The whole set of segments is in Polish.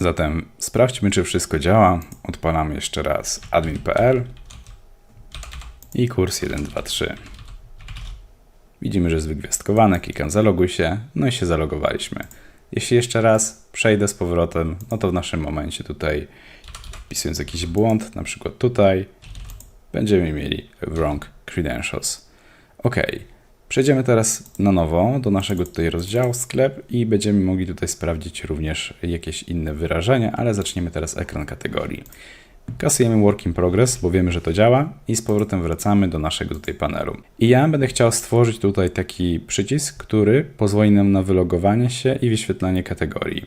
Zatem sprawdźmy, czy wszystko działa. Odpalamy jeszcze raz admin.pl i kurs 123. Widzimy, że jest wygwiazdkowane, klikam zaloguj się, no i się zalogowaliśmy. Jeśli jeszcze raz przejdę z powrotem, no to w naszym momencie tutaj wpisując jakiś błąd, na przykład tutaj, będziemy mieli wrong credentials. Ok, przejdziemy teraz na nowo do naszego tutaj rozdziału sklep i będziemy mogli tutaj sprawdzić również jakieś inne wyrażenia, ale zaczniemy teraz ekran kategorii. Kasujemy Work in Progress, bo wiemy, że to działa i z powrotem wracamy do naszego tutaj panelu. I ja będę chciał stworzyć tutaj taki przycisk, który pozwoli nam na wylogowanie się i wyświetlanie kategorii.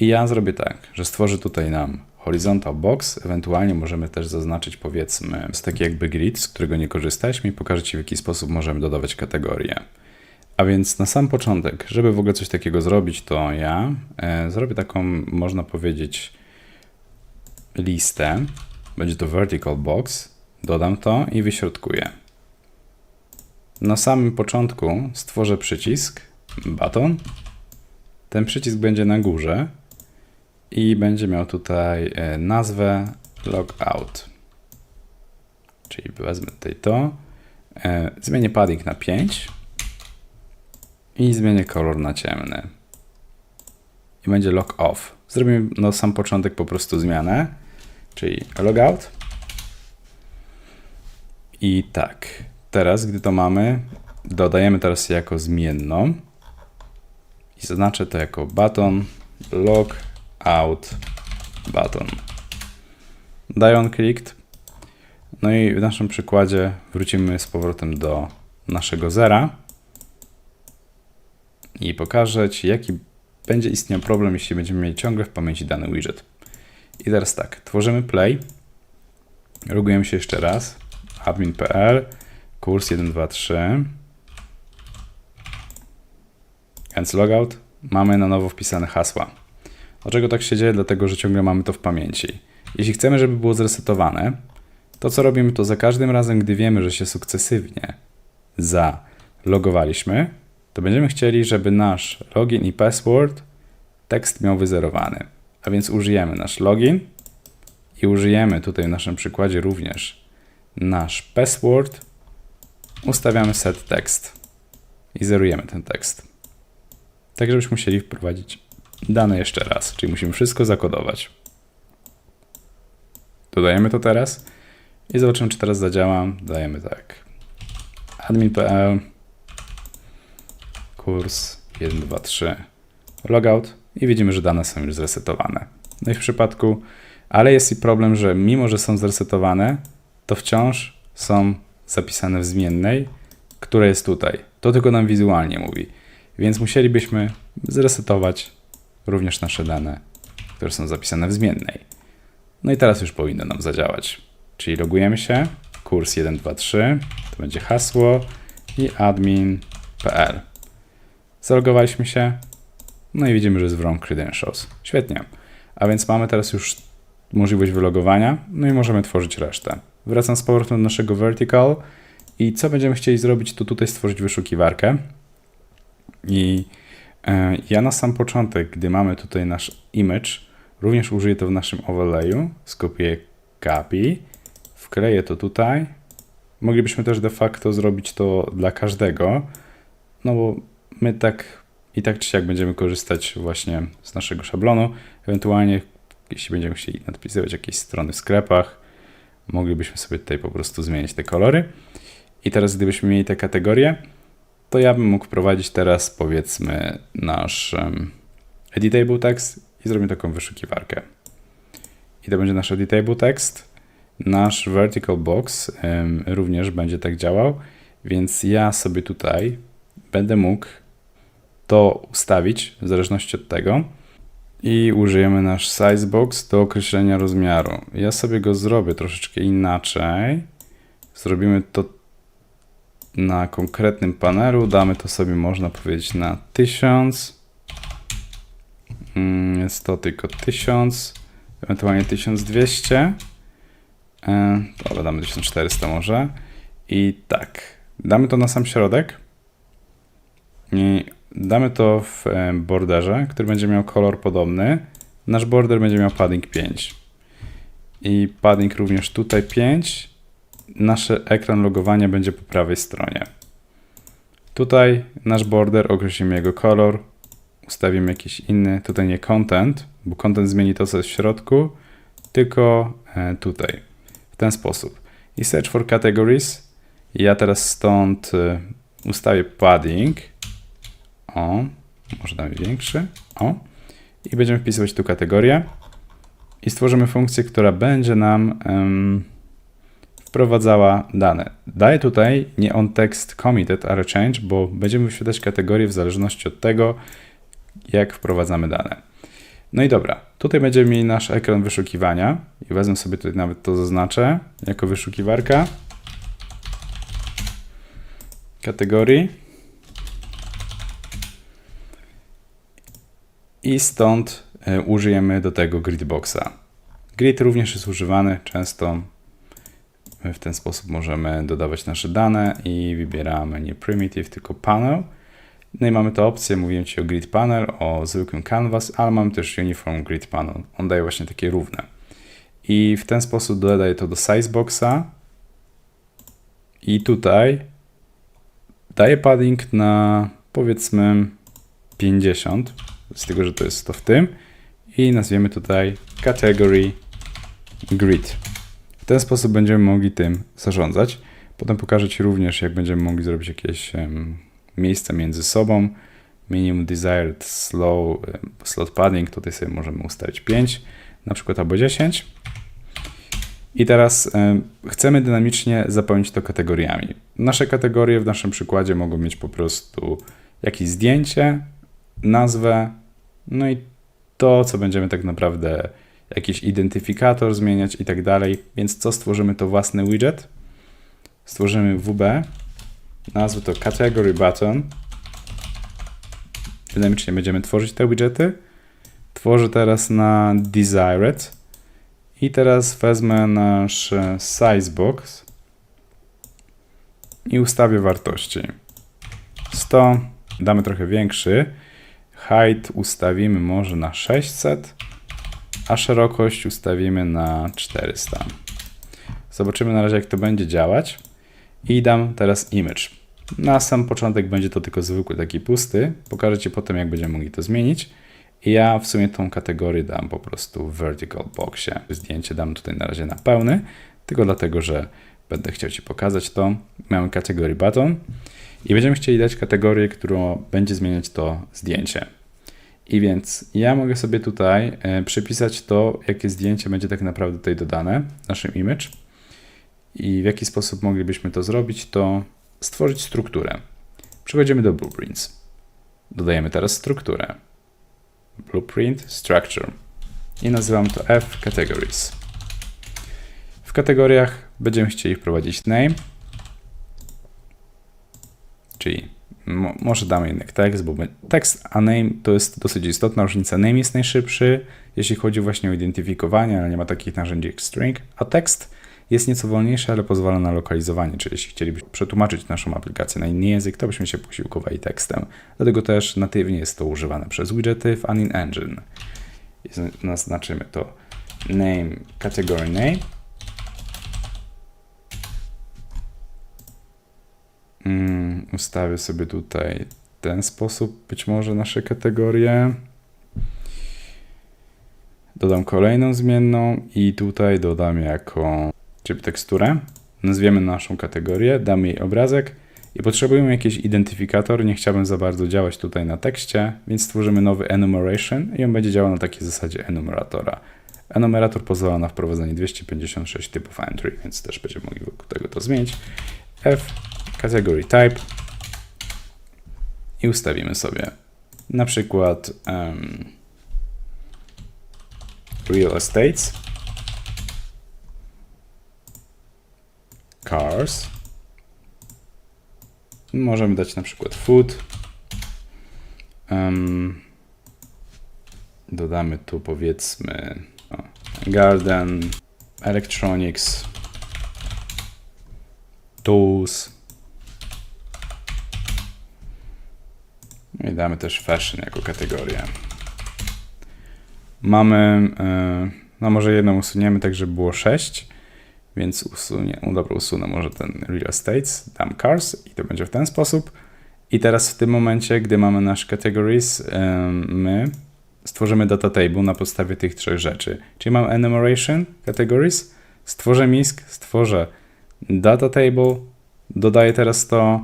I ja zrobię tak, że stworzę tutaj nam horizontal box, ewentualnie możemy też zaznaczyć powiedzmy z taki jakby grid, z którego nie korzystaliśmy i pokażę Ci w jaki sposób możemy dodawać kategorie. A więc na sam początek, żeby w ogóle coś takiego zrobić, to ja e, zrobię taką, można powiedzieć, listę. Będzie to vertical box. Dodam to i wyśrodkuję. Na samym początku stworzę przycisk button. Ten przycisk będzie na górze i będzie miał tutaj e, nazwę logout. Czyli wezmę tutaj to. E, Zmienię padding na 5 i zmienię kolor na ciemny. I będzie log off. Zrobimy na sam początek po prostu zmianę, czyli logout. I tak, teraz gdy to mamy, dodajemy teraz jako zmienną i zaznaczę to jako button log out button. Daję on clicked. No i w naszym przykładzie wrócimy z powrotem do naszego zera i pokażę Ci, jaki będzie istniał problem, jeśli będziemy mieli ciągle w pamięci dany widget. I teraz tak, tworzymy play, logujemy się jeszcze raz, admin.pl, kurs 123, and logout, mamy na nowo wpisane hasła. Dlaczego tak się dzieje? Dlatego, że ciągle mamy to w pamięci. Jeśli chcemy, żeby było zresetowane, to co robimy, to za każdym razem, gdy wiemy, że się sukcesywnie zalogowaliśmy, to będziemy chcieli, żeby nasz login i password tekst miał wyzerowany. A więc użyjemy nasz login i użyjemy tutaj w naszym przykładzie również nasz password. Ustawiamy set text i zerujemy ten tekst. Tak, żebyśmy musieli wprowadzić dane jeszcze raz, czyli musimy wszystko zakodować. Dodajemy to teraz i zobaczymy, czy teraz zadziała. Dajemy tak. admin.pl kurs 1, 2, 3 logout i widzimy, że dane są już zresetowane. No i w przypadku, ale jest i problem, że mimo, że są zresetowane, to wciąż są zapisane w zmiennej, która jest tutaj. To tylko nam wizualnie mówi. Więc musielibyśmy zresetować również nasze dane, które są zapisane w zmiennej. No i teraz już powinno nam zadziałać. Czyli logujemy się, kurs 123, to będzie hasło i admin.pl. Zalogowaliśmy się, no i widzimy, że jest wrong credentials. Świetnie. A więc mamy teraz już możliwość wylogowania, no i możemy tworzyć resztę. Wracam z powrotem do naszego vertical i co będziemy chcieli zrobić, to tutaj stworzyć wyszukiwarkę. I ja na sam początek, gdy mamy tutaj nasz image, również użyję to w naszym overlayu, skopiuję copy, wkleję to tutaj. Moglibyśmy też de facto zrobić to dla każdego, no bo my tak i tak czy siak będziemy korzystać właśnie z naszego szablonu. Ewentualnie, jeśli będziemy chcieli nadpisywać jakieś strony w sklepach, moglibyśmy sobie tutaj po prostu zmienić te kolory. I teraz, gdybyśmy mieli te kategorie, to ja bym mógł wprowadzić teraz, powiedzmy, nasz um, editable text i zrobię taką wyszukiwarkę. I to będzie nasz editable text. Nasz vertical box um, również będzie tak działał, więc ja sobie tutaj będę mógł to ustawić w zależności od tego i użyjemy nasz size box do określenia rozmiaru. Ja sobie go zrobię troszeczkę inaczej. Zrobimy to na konkretnym panelu. Damy to sobie, można powiedzieć, na 1000. Mm, Jest to tylko 1000, ewentualnie 1200. E, Dobra, damy 1400 może. I tak, damy to na sam środek. I damy to w e, borderze, który będzie miał kolor podobny. nasz border będzie miał padding 5. I padding również tutaj 5. Nasz ekran logowania będzie po prawej stronie. Tutaj nasz border, określimy jego kolor, ustawimy jakiś inny, tutaj nie content, bo content zmieni to, co jest w środku, tylko e, tutaj, w ten sposób. I search for categories. Ja teraz stąd e, ustawię padding. O, może damy większy. O. I będziemy wpisywać tu kategorię. I stworzymy funkcję, która będzie nam em, wprowadzała dane. Daję tutaj nie on text committed, ale change, bo będziemy wyświetlać kategorie w zależności od tego, jak wprowadzamy dane. No i dobra, tutaj będziemy mieli nasz ekran wyszukiwania i wezmę sobie tutaj nawet to zaznaczę jako wyszukiwarka. Kategorii. I stąd e, użyjemy do tego gridboxa. Grid również jest używany często. W ten sposób możemy dodawać nasze dane i wybieramy nie primitive, tylko panel. No i mamy tę opcję, mówiłem Ci o grid panel, o zwykłym canvas, ale mamy też uniform grid panel. On daje właśnie takie równe. I w ten sposób dodaję to do sizeboxa. I tutaj daję padding na powiedzmy 50, z tego, że to jest to w tym. I nazwiemy tutaj category grid. W ten sposób będziemy mogli tym zarządzać. Potem pokażę Ci również, jak będziemy mogli zrobić jakieś um, miejsca między sobą. Minimum desired slow, um, slot padding, tutaj sobie możemy ustawić 5, na przykład albo 10. I teraz um, chcemy dynamicznie zapełnić to kategoriami. Nasze kategorie w naszym przykładzie mogą mieć po prostu jakieś zdjęcie, nazwę, no i to, co będziemy tak naprawdę jakiś identyfikator zmieniać i tak dalej. Więc co stworzymy to własny widget? Stworzymy WB, nazwę to category button. Dynamicznie będziemy tworzyć te widgety. Tworzę teraz na desired i teraz wezmę nasz size box i ustawię wartości. 100, damy trochę większy. Height ustawimy może na 600 a szerokość ustawimy na 400. Zobaczymy na razie, jak to będzie działać. I dam teraz image. Na sam początek będzie to tylko zwykły taki pusty. Pokażę Ci potem, jak będziemy mogli to zmienić. I ja w sumie tą kategorię dam po prostu w vertical boxie. Zdjęcie dam tutaj na razie na pełny, tylko dlatego, że będę chciał Ci pokazać to. Mamy kategorię button i będziemy chcieli dać kategorię, którą będzie zmieniać to zdjęcie. I więc ja mogę sobie tutaj e, przypisać to, jakie zdjęcie będzie tak naprawdę tutaj dodane, naszym image. I w jaki sposób moglibyśmy to zrobić, to stworzyć strukturę. Przechodzimy do Blueprints. Dodajemy teraz strukturę. Blueprint Structure. I nazywam to F Categories. W kategoriach będziemy chcieli wprowadzić name, czyli Mo może damy jednak tekst, bo tekst a name to jest dosyć istotna różnica. Name jest najszybszy, jeśli chodzi właśnie o identyfikowanie, ale nie ma takich narzędzi jak string, a tekst jest nieco wolniejszy, ale pozwala na lokalizowanie, czyli jeśli chcielibyśmy przetłumaczyć naszą aplikację na inny język, to byśmy się posiłkowali tekstem. Dlatego też natywnie jest to używane przez widgety w Anin Engine. Naznaczymy to name, category name Mm, ustawię sobie tutaj ten sposób, być może nasze kategorie. Dodam kolejną zmienną i tutaj dodam jako typ teksturę. Nazwiemy naszą kategorię, damy jej obrazek i potrzebujemy jakiś identyfikator. Nie chciałbym za bardzo działać tutaj na tekście, więc stworzymy nowy enumeration i on będzie działał na takiej zasadzie enumeratora. Enumerator pozwala na wprowadzenie 256 typów entry, więc też będziemy mogli wokół tego to zmienić. F category type i ustawimy sobie na przykład um, real estates, cars. Możemy dać na przykład food. Um, dodamy tu powiedzmy o, garden, electronics, tools. I damy też fashion jako kategorię. mamy, e, no może jedną usuniemy tak, żeby było 6, więc usunie, no dobra, usunę może ten real estates, dam cars i to będzie w ten sposób. I teraz w tym momencie, gdy mamy nasz categories, e, my stworzymy data table na podstawie tych trzech rzeczy. Czyli mam enumeration categories, stworzę MISC, stworzę data table, dodaję teraz to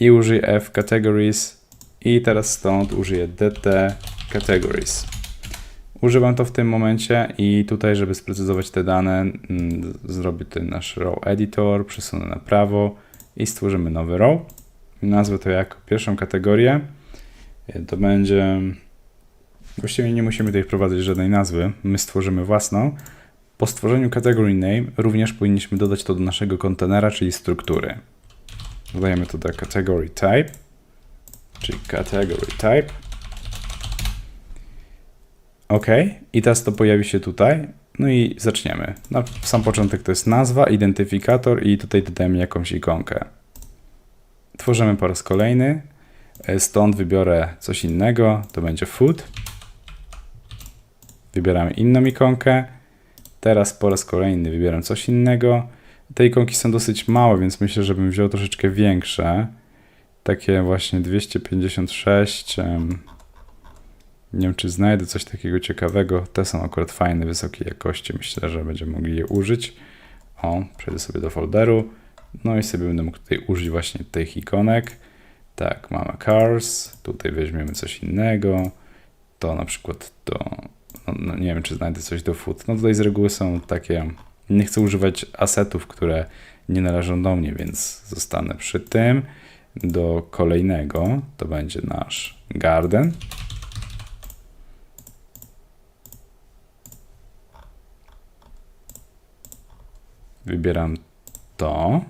i użyję f categories i teraz stąd użyję dt categories. Używam to w tym momencie i tutaj, żeby sprecyzować te dane, mm, zrobię ten nasz row editor, przesunę na prawo i stworzymy nowy row. Nazwę to jako pierwszą kategorię. To będzie. Właściwie nie musimy tutaj wprowadzać żadnej nazwy. My stworzymy własną. Po stworzeniu category name również powinniśmy dodać to do naszego kontenera, czyli struktury. Dodajemy to do category type, czyli category type. OK, i teraz to pojawi się tutaj. No i zaczniemy. Na sam początek to jest nazwa, identyfikator i tutaj dodajemy jakąś ikonkę. Tworzymy po raz kolejny. E, Stąd wybiorę coś innego, to będzie food. Wybieramy inną ikonkę. Teraz po raz kolejny wybieram coś innego. Te ikonki są dosyć małe, więc myślę, że bym wziął troszeczkę większe. Takie właśnie 256. em, Nie wiem, czy znajdę coś takiego ciekawego. Te są akurat fajne, wysokiej jakości. Myślę, że będziemy mogli je użyć. O, przejdę sobie do folderu. No i sobie będę mógł tutaj użyć właśnie tych ikonek. Tak, mamy cars. Tutaj weźmiemy coś innego. To na przykład to. No, no nie wiem, czy znajdę coś do food. No tutaj z reguły są takie. Nie chcę używać asetów, które nie należą do mnie, więc zostanę przy tym. Do kolejnego to będzie nasz garden. Wybieram to.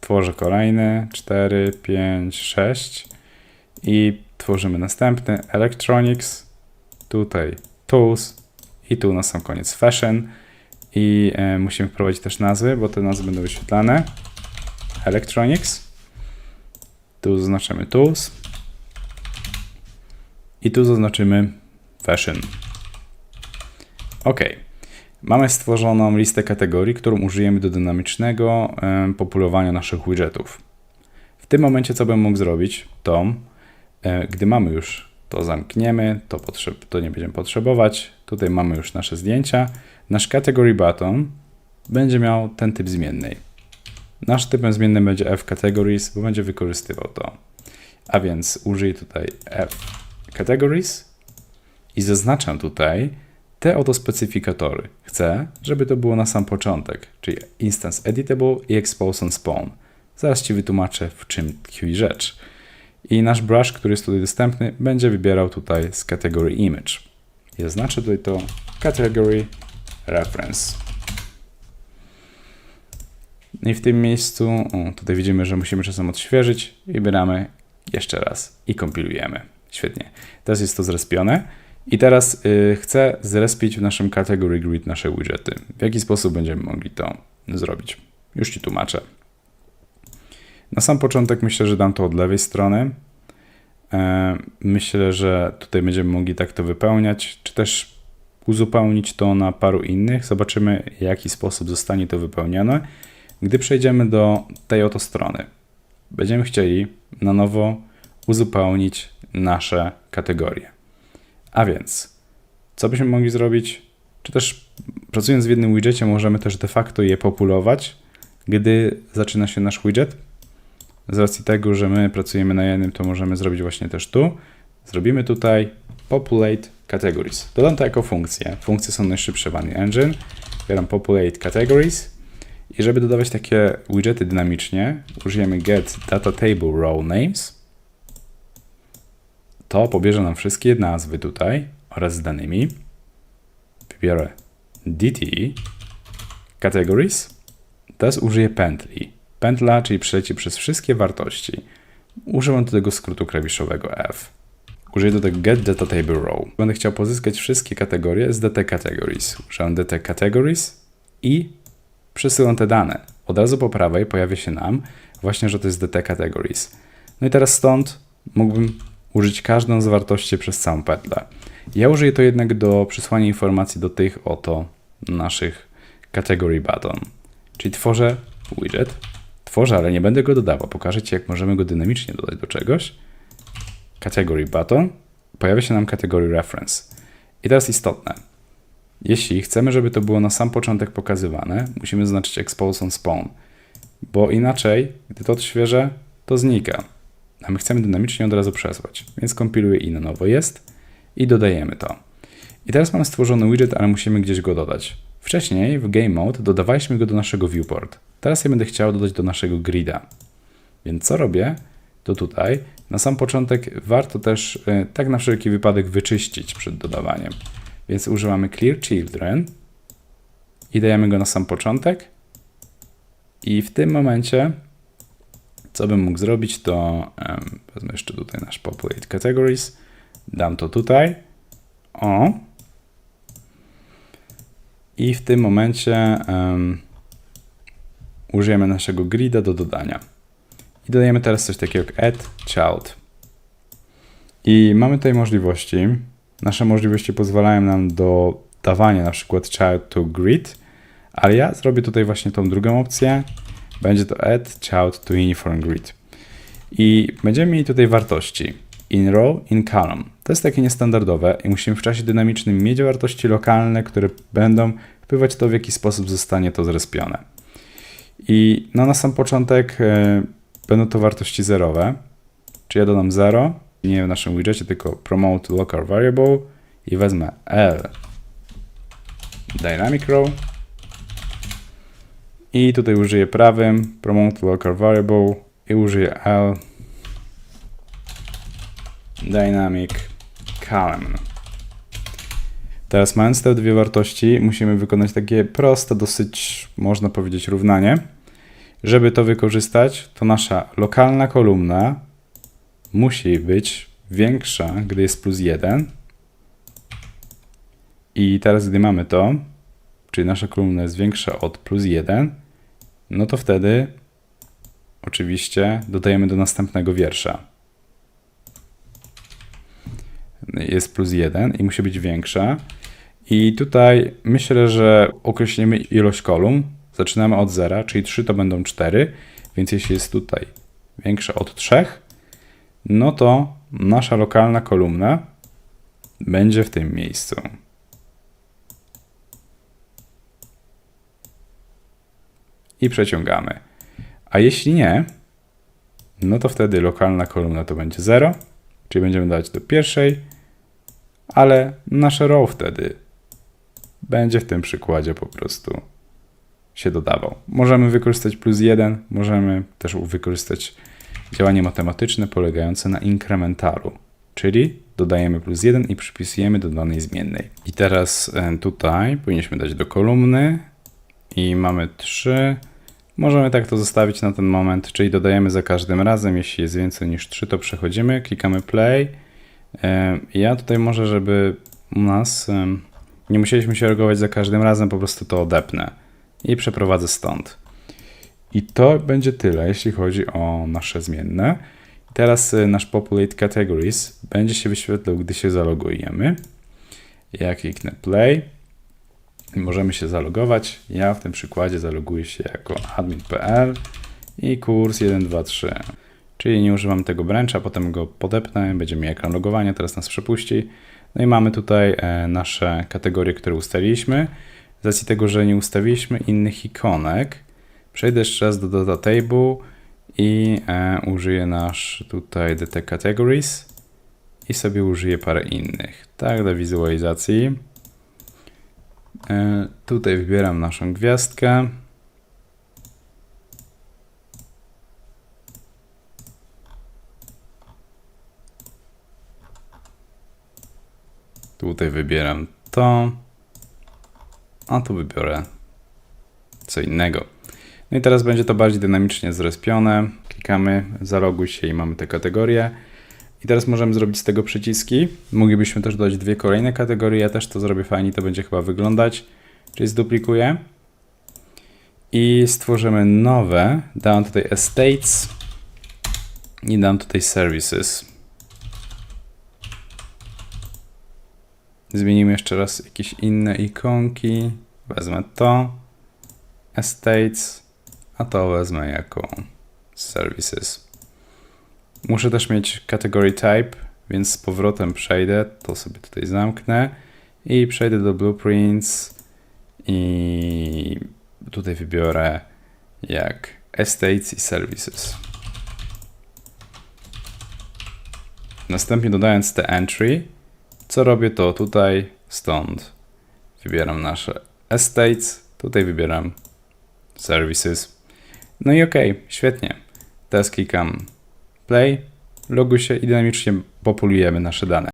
Tworzę kolejny 4, 5, 6 i tworzymy następny Electronics. Tutaj Tools i tu na sam koniec Fashion. I e, musimy wprowadzić też nazwy, bo te nazwy będą wyświetlane. Electronics. Tu zaznaczymy Tools. I tu zaznaczymy Fashion. OK. Mamy stworzoną listę kategorii, którą użyjemy do dynamicznego em, populowania naszych widgetów. W tym momencie, co bym mógł zrobić, to e, gdy mamy już to zamkniemy, to, to nie będziemy potrzebować. Tutaj mamy już nasze zdjęcia. Nasz category button będzie miał ten typ zmiennej. Nasz typem zmiennym będzie f categories, bo będzie wykorzystywał to. A więc użyję tutaj f categories i zaznaczam tutaj te oto specyfikatory. Chcę, żeby to było na sam początek, czyli instance editable i expose on spawn. Zaraz Ci wytłumaczę, w czym tkwi rzecz. I nasz brush, który jest tutaj dostępny, będzie wybierał tutaj z kategorii image. I zaznaczę tutaj to category reference. I w tym miejscu, o, tutaj widzimy, że musimy czasem odświeżyć. Wybieramy jeszcze raz i kompilujemy. Świetnie. Teraz jest to zrespione. I teraz y, chcę zrespić w naszym category grid nasze widgety. W jaki sposób będziemy mogli to zrobić? Już Ci tłumaczę. Na sam początek myślę, że dam to od lewej strony. E, Myślę, że tutaj będziemy mogli tak to wypełniać, czy też uzupełnić to na paru innych. Zobaczymy, w jaki sposób zostanie to wypełnione. Gdy przejdziemy do tej oto strony, będziemy chcieli na nowo uzupełnić nasze kategorie. A więc, co byśmy mogli zrobić? Czy też pracując w jednym widgetie, możemy też de facto je populować, gdy zaczyna się nasz widget? Z racji tego, że my pracujemy na jednym, to możemy zrobić właśnie też tu. Zrobimy tutaj populate categories. Dodam to jako funkcję. Funkcje są najszybsze w Engine. Wybieram populate categories. I żeby dodawać takie widgety dynamicznie, użyjemy get data table row names. To pobierze nam wszystkie nazwy tutaj oraz z danymi. Wybiorę dt categories. Teraz użyję pętli. Pętla, czyli przeleci przez wszystkie wartości. Używam do tego skrótu klawiszowego F. Użyję do tego get data table row. Będę chciał pozyskać wszystkie kategorie z dt categories. Używam dt categories i przesyłam te dane. Od razu po prawej pojawia się nam właśnie, że to jest dt categories. No i teraz stąd mógłbym użyć każdą z wartości przez całą pętlę. Ja użyję to jednak do przysłania informacji do tych oto naszych category button. Czyli tworzę widget, tworzę, ale nie będę go dodawał. Pokażę Ci, jak możemy go dynamicznie dodać do czegoś. Category button, pojawia się nam category reference. I teraz istotne. Jeśli chcemy, żeby to było na sam początek pokazywane, musimy zaznaczyć expose on spawn, bo inaczej, gdy to odświeżę, to znika. A my chcemy dynamicznie od razu przesłać, więc kompiluję i na nowo jest i dodajemy to. I teraz mamy stworzony widget, ale musimy gdzieś go dodać. Wcześniej w Game Mode dodawaliśmy go do naszego viewport. Teraz ja będę chciał dodać do naszego grida. Więc co robię? To tutaj na sam początek warto też e, tak na wszelki wypadek wyczyścić przed dodawaniem. Więc używamy clear children i dajemy go na sam początek. I w tym momencie, co bym mógł zrobić, to um, wezmę jeszcze tutaj nasz populate categories, dam to tutaj. O. I w tym momencie um, użyjemy naszego grida do dodania. I dodajemy teraz coś takiego jak add child. I mamy tutaj możliwości. Nasze możliwości pozwalają nam do dawania na przykład child to grid, ale ja zrobię tutaj właśnie tą drugą opcję. Będzie to add child to uniform grid. I będziemy mieli tutaj wartości in row, in column. To jest takie niestandardowe i musimy w czasie dynamicznym mieć wartości lokalne, które będą wpływać to, w jaki sposób zostanie to zrespione. I no, na sam początek e, będą to wartości zerowe, czyli ja dodam 0, nie w naszym widgetie, tylko promote local variable i wezmę L. Dynamic row. I tutaj użyję prawym promote local variable i użyję L. Dynamic column. Teraz mając te dwie wartości, musimy wykonać takie proste, dosyć można powiedzieć równanie. Żeby to wykorzystać, to nasza lokalna kolumna musi być większa, gdy jest plus 1. I teraz, gdy mamy to, czyli nasza kolumna jest większa od plus 1, no to wtedy oczywiście dodajemy do następnego wiersza. Jest plus 1 i musi być większa. I tutaj myślę, że określimy ilość kolumn. Zaczynamy od 0, czyli 3 to będą 4, więc jeśli jest tutaj większa od 3, no to nasza lokalna kolumna będzie w tym miejscu. I przeciągamy. A jeśli nie, no to wtedy lokalna kolumna to będzie 0, czyli będziemy dawać do pierwszej, ale nasze row wtedy będzie w tym przykładzie po prostu się dodawał. Możemy wykorzystać plus 1, możemy też wykorzystać działanie matematyczne polegające na inkrementalu, czyli dodajemy plus 1 i przypisujemy do danej zmiennej. I teraz e, tutaj powinniśmy dać do kolumny i mamy 3. Możemy tak to zostawić na ten moment, czyli dodajemy za każdym razem, jeśli jest więcej niż 3, to przechodzimy, klikamy play. E, ja tutaj może, żeby u nas nie musieliśmy się reagować za każdym razem, po prostu to odepnę i przeprowadzę stąd. I to będzie tyle, jeśli chodzi o nasze zmienne. Teraz y, nasz Populate Categories będzie się wyświetlał, gdy się zalogujemy. Ja kliknę Play możemy się zalogować. Ja w tym przykładzie zaloguję się jako admin.pl i kurs 123. Czyli nie używam tego brancha, potem go podepnę, będzie mi ekran logowania, teraz nas przepuści. No i mamy tutaj e, nasze kategorie, które ustaliliśmy. Z racji tego, że nie ustawiliśmy innych ikonek, przejdę jeszcze raz do Data Table i e, użyję nasz tutaj DT Categories i sobie użyję parę innych. Tak, do wizualizacji. E, tutaj wybieram naszą gwiazdkę. Tutaj wybieram to, a tu wybiorę co innego. No i teraz będzie to bardziej dynamicznie zrespione. Klikamy, zaloguj się i mamy te kategorie. I teraz możemy zrobić z tego przyciski. Moglibyśmy też dodać dwie kolejne kategorie. Ja też to zrobię fajnie, to będzie chyba wyglądać. Czyli zduplikuję. I stworzymy nowe. Dam tutaj estates i dam tutaj services. Zmienimy jeszcze raz jakieś inne ikonki. Wezmę to. Estates. A to wezmę jako services. Muszę też mieć category type, więc z powrotem przejdę. To sobie tutaj zamknę. I przejdę do blueprints. I tutaj wybiorę jak estates i services. Następnie dodając te entry, co robię to tutaj, stąd wybieram nasze estates, tutaj wybieram services. No i ok, świetnie. Teraz klikam play, loguj się i dynamicznie populujemy nasze dane.